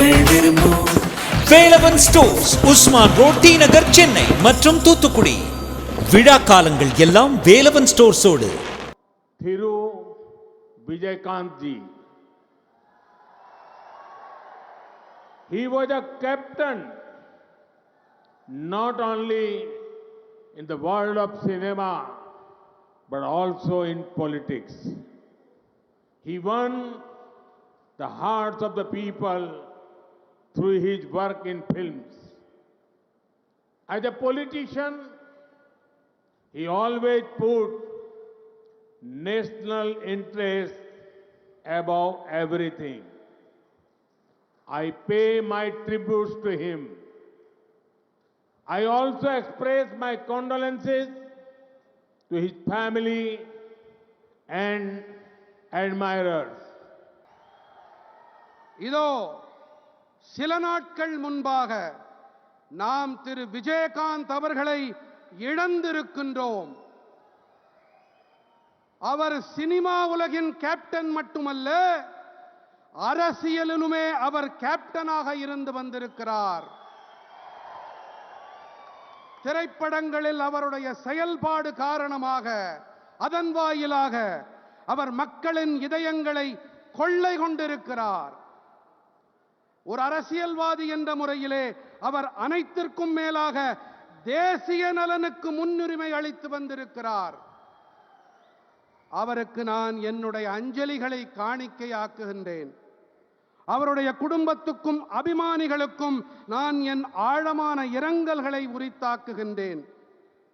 நீங்கள் விரும்பும் Velavan stores Usman road T Nagar Chennai மற்றும் தூத்துக்குடி விழா காலங்கள் எல்லாம் Velavan ஸ்டோர்ஸோடு Thiru Vijayakanth ji he was a captain not only in the world of cinema but also in politics. He won the hearts of the people through his work in films as a politician he always put national interest above everything. I pay my tributes to him. I also express my condolences to his family and admirers. இதோ சில நாட்கள் முன்பாக நாம் திரு விஜயகாந்த் அவர்களை இழந்திருக்கின்றோம். அவர் cinema உலகின் captain மட்டுமல்ல அரசியலிலுமே அவர் கேப்டனாக இருந்து வந்திருக்கிறார். திரைப்படங்களில் அவருடைய செயல்பாடு காரணமாக அதன் வாயிலாக அவர் மக்களின் இதயங்களை கொள்ளை கொண்டிருக்கிறார். ஒரு அரசியல்வாதி என்ற முறையிலே அவர் அனைத்திற்கும் மேலாக தேசிய நலனுக்கு முன்னுரிமை அளித்து வந்திருக்கிறார். அவருக்கு நான் என்னுடைய அஞ்சலிகளை காணிக்கையாக்குகின்றேன். அவருடைய குடும்பத்துக்கும் அபிமானிகளுக்கும் நான் என் ஆழமான இரங்கல்களை உரித்தாக்குகின்றேன்.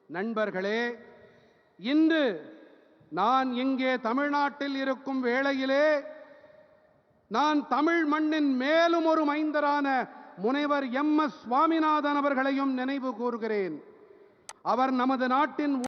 நண்பர்களே இன்று நான் இங்கே தமிழ்நாட்டில் இருக்கும் வேளையிலே நான் தமிழ் மண்ணின் மேலும் ஒரு மைந்தரான முனைவர் எம் எஸ் சுவாமிநாதன் அவர்களையும் நினைவு கூறுகிறேன் அவர் நமது நாட்டின்